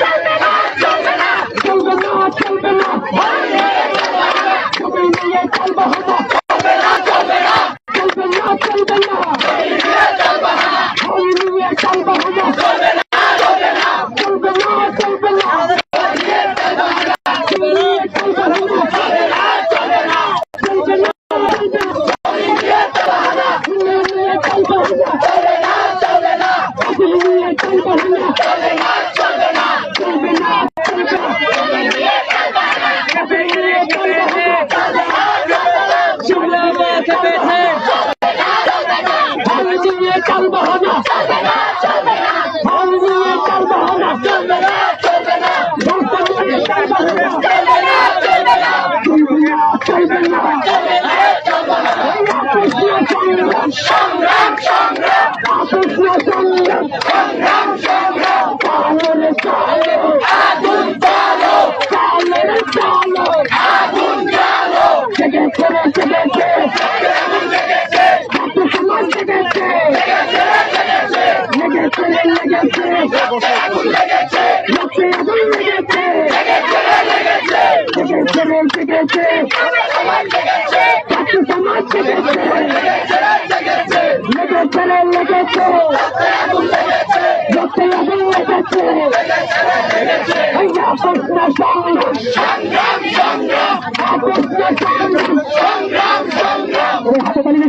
চলবে না চলবে না সংগ্রাম সংগ্রাম হাতে পালিয়ে